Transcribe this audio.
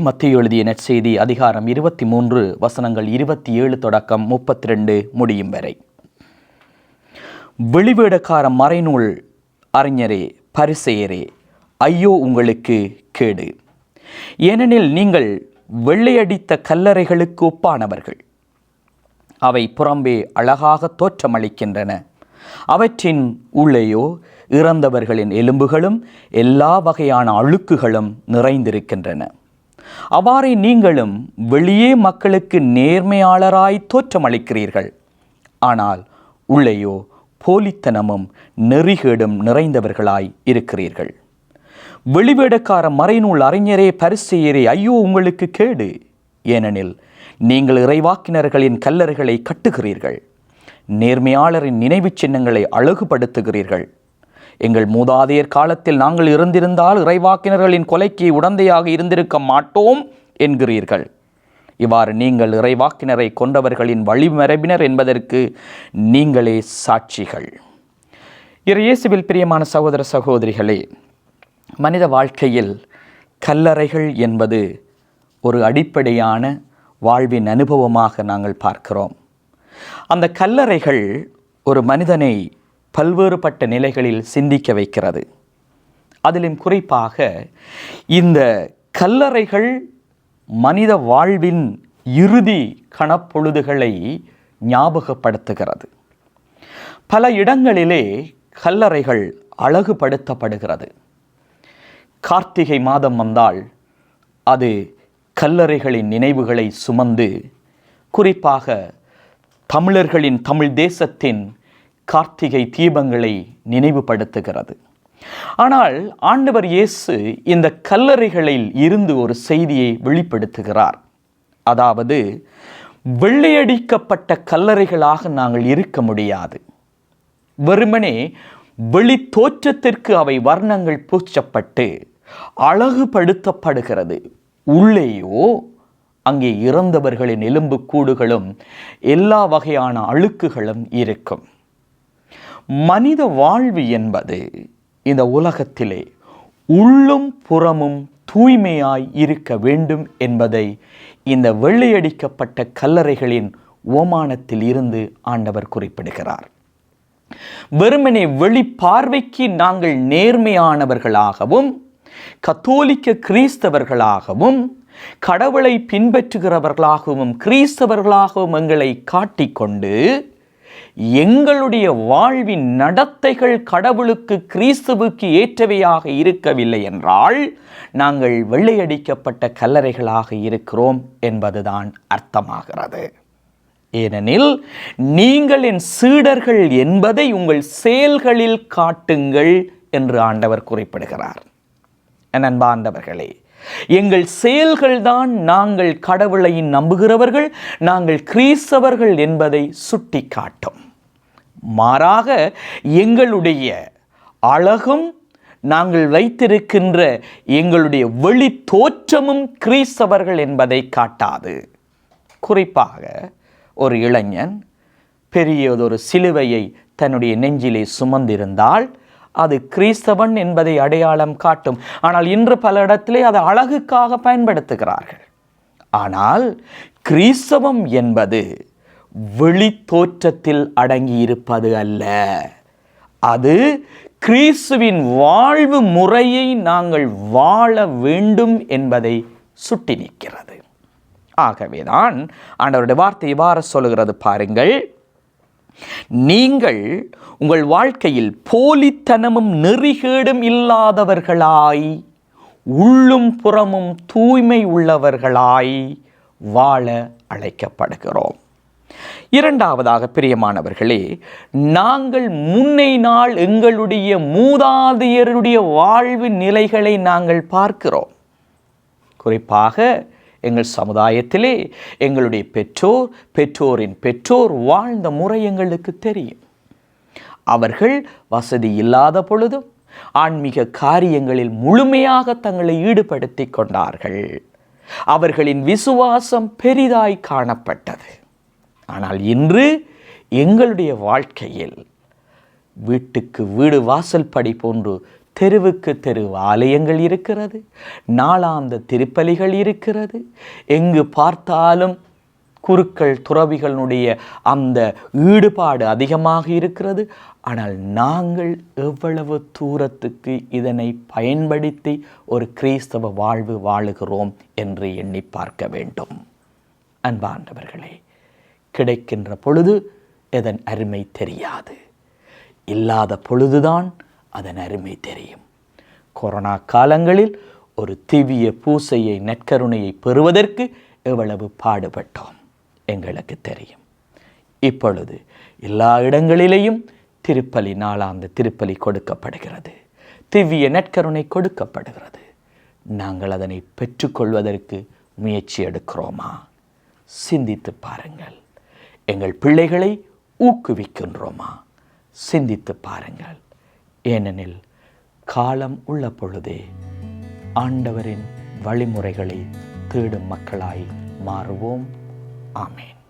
மத்திய எழுதிய நற்செய்தி அதிகாரம் இருபத்தி மூன்று வசனங்கள் இருபத்தி ஏழு தொடக்கம் முப்பத்தி ரெண்டு முடியும் வரை. வெளிவேடக்கார மறைநூல் அறிஞரே பரிசெயரே ஐயோ உங்களுக்கு கேடு. ஏனெனில் நீங்கள் வெள்ளையடித்த கல்லறைகளுக்கு ஒப்பானவர்கள். அவை புறம்பே அழகாக தோற்றமளிக்கின்றன. அவற்றின் உள்ளேயோ இறந்தவர்களின் எலும்புகளும் எல்லா வகையான அழுக்குகளும் நிறைந்திருக்கின்றன. அவ்வாறே நீங்களும் வெளியே மக்களுக்கு நேர்மையாளராய் தோற்றமளிக்கிறீர்கள். ஆனால் உள்ளேயோ போலித்தனமும் நெறிகேடும் நிறைந்தவர்களாய் இருக்கிறீர்கள். வெளிவேடக்கார மறைநூல் அறிஞரே பரிசெயரே ஐயோ உங்களுக்கு கேடு. ஏனெனில் நீங்கள் இறைவாக்கினர்களின் கல்லறைகளை கட்டுகிறீர்கள். நேர்மையாளரின் நினைவுச் சின்னங்களை அழகுபடுத்துகிறீர்கள். எங்கள் மூதாதையர் காலத்தில் நாங்கள் இருந்திருந்தால் இறைவாக்கினர்களின் கொலைக்கு உடந்தையாக இருந்திருக்க மாட்டோம் என்கிறீர்கள். இவ்வாறு நீங்கள் இறைவாக்கினரை கொண்டவர்களின் வழிமரபினர் என்பதற்கு நீங்களே சாட்சிகள். இறையேசுவில் பிரியமான சகோதர சகோதரிகளே மனித வாழ்க்கையில் கல்லறைகள் என்பது ஒரு அடிப்படையான வாழ்வின் அனுபவமாக நாங்கள் பார்க்கிறோம். அந்த கல்லறைகள் ஒரு மனிதனை பல்வேறுபட்ட நிலைகளில் சிந்திக்க வைக்கிறது. அதிலும் குறிப்பாக இந்த கல்லறைகள் மனித வாழ்வின் இறுதி கணப்பொழுதுகளை ஞாபகப்படுத்துகிறது. பல இடங்களிலே கல்லறைகள் அழகுபடுத்தப்படுகிறது. கார்த்திகை மாதம் வந்தால் அது கல்லறைகளின் நினைவுகளை சுமந்து குறிப்பாக தமிழர்களின் தமிழ் தேசத்தின் கார்த்திகை தீபங்களை நினைவுபடுத்துகிறது. ஆனால் ஆண்டவர் இயேசு இந்த கல்லறைகளில் இருந்து ஒரு செய்தியை வெளிப்படுத்துகிறார். அதாவது வெள்ளையடிக்கப்பட்ட கல்லறைகளாக நாங்கள் இருக்க முடியாது. வெறுமனே வெளி தோற்றத்திற்கு அவை வர்ணங்கள் பூச்சப்பட்டு அழகுபடுத்தப்படுகிறது. உள்ளேயோ அங்கே இறந்தவர்களின் எலும்பு கூடுகளும் எல்லா வகையான அழுக்குகளும் இருக்கும். மனித வாழ்வு என்பது இந்த உலகத்திலே உள்ளும் புறமும் தூய்மையாய் இருக்க வேண்டும் என்பதை இந்த வெள்ளையடிக்கப்பட்ட கல்லறைகளின் ஓமானத்தில் இருந்து ஆண்டவர் குறிப்பிடுகிறார். வெறுமனே வெளிப்பார்வைக்கு நாங்கள் நேர்மையானவர்களாகவும் கத்தோலிக்க கிறிஸ்தவர்களாகவும் கடவுளை பின்பற்றுகிறவர்களாகவும் கிறிஸ்தவர்களாகவும் எங்களை காட்டிக்கொண்டு எங்களுடைய வாழ்வின் நடத்தைகள் கடவுளுக்கு கிறிஸ்துவுக்கு ஏற்றவையாக இருக்கவில்லை என்றால் நாங்கள் வெள்ளையடிக்கப்பட்ட கல்லறைகளாக இருக்கிறோம் என்பதுதான் அர்த்தமாகிறது. ஏனெனில் நீங்கள் என் சீடர்கள் என்பதை உங்கள் செயல்களில் காட்டுங்கள் என்று ஆண்டவர் குறிப்பிடுகிறார். என் அன்பாண்டவர்களே எங்கள் செயல்கள்தான் நாங்கள் கடவுளை நம்புகிறவர்கள் நாங்கள் கிறிஸ்தவர்கள் என்பதை சுட்டி காட்டும் மாறாக எங்களுடைய அழகும் நாங்கள் வைத்திருக்கின்ற எங்களுடைய வெளி தோற்றமும் கிறிஸ்தவர்கள் என்பதை காட்டாது. குறிப்பாக ஒரு இளைஞன் பெரியதொரு சிலுவையை தன்னுடைய நெஞ்சிலே சுமந்திருந்தால் அது கிறிஸ்தவன் என்பதை அடையாளம் காட்டும். ஆனால் இன்று பல இடத்திலே அதை அழகுக்காக பயன்படுத்துகிறார்கள். ஆனால் கிறிஸ்தவம் என்பது வெளி தோற்றத்தில் அடங்கியிருப்பது அல்ல. அது கிறிஸ்துவின் வாழ்வு முறையை நாங்கள் வாழ வேண்டும் என்பதை சுட்டி நிற்கிறது. ஆகவேதான் ஆண்டவருடைய வார்த்தை இவ்வாறு சொல்லுகிறது. பாருங்கள் நீங்கள் உங்கள் வாழ்க்கையில் போலித்தனமும் நெறிகேடும் இல்லாதவர்களாய் உள்ளும் புறமும் தூய்மை உள்ளவர்களாய் வாழ அழைக்கப்படுகிறோம். இரண்டாவதாக பிரியமானவர்களே நாங்கள் முன்னை நாள் எங்களுடைய மூதாதையருடைய வாழ்வு நிலைகளை நாங்கள் பார்க்கிறோம். குறிப்பாக எங்கள் சமுதாயத்திலே எங்களுடைய பெற்றோர் பெற்றோரின் பெற்றோர் வாழ்ந்த முறை எங்களுக்கு தெரியும். அவர்கள் வசதி இல்லாத பொழுதும் ஆன்மீக காரியங்களில் முழுமையாக தங்களை ஈடுபடுத்தி கொண்டார்கள். அவர்களின் விசுவாசம் பெரிதாய் காணப்பட்டது. ஆனால் இன்று எங்களுடைய வாழ்க்கையில் வீட்டுக்கு வீடு வாசல் படி போன்று தெருவுக்கு தெரு ஆலயங்கள் இருக்கிறது நாளாந்த திருப்பலிகள் இருக்கிறது. எங்கு பார்த்தாலும் குருக்கள் துறவிகளுடைய அந்த ஈடுபாடு அதிகமாக இருக்கிறது. ஆனால் நாங்கள் எவ்வளவு தூரத்துக்கு இதனை பயன்படுத்தி ஒரு கிறிஸ்தவ வாழ்வு வாழுகிறோம் என்று எண்ணி பார்க்க வேண்டும். அன்பாண்டவர்களே கிடைக்கின்ற பொழுது இதன் அருமை தெரியாது. இல்லாத பொழுதுதான் அதன் அருமை தெரியும். கொரோனா காலங்களில் ஒரு திவ்ய பூசையை நற்கருணையை பெறுவதற்கு எவ்வளவு பாடுபட்டோம் எங்களுக்கு தெரியும். இப்பொழுது எல்லா இடங்களிலேயும் திருப்பலி நாளாந்த திருப்பலி கொடுக்கப்படுகிறது. திவ்ய நற்கருணை கொடுக்கப்படுகிறது. நாங்கள் அதனை பெற்றுக்கொள்வதற்கு முயற்சி எடுக்கிறோமா? சிந்தித்து பாருங்கள். எங்கள் பிள்ளைகளை ஊக்குவிக்கின்றோமா? சிந்தித்து பாருங்கள். ஏனெனில் காலம் உள்ள பொழுதே ஆண்டவரின் வழிமுறைகளை தேடும் மக்களாய் மாறுவோம். ஆமேன்.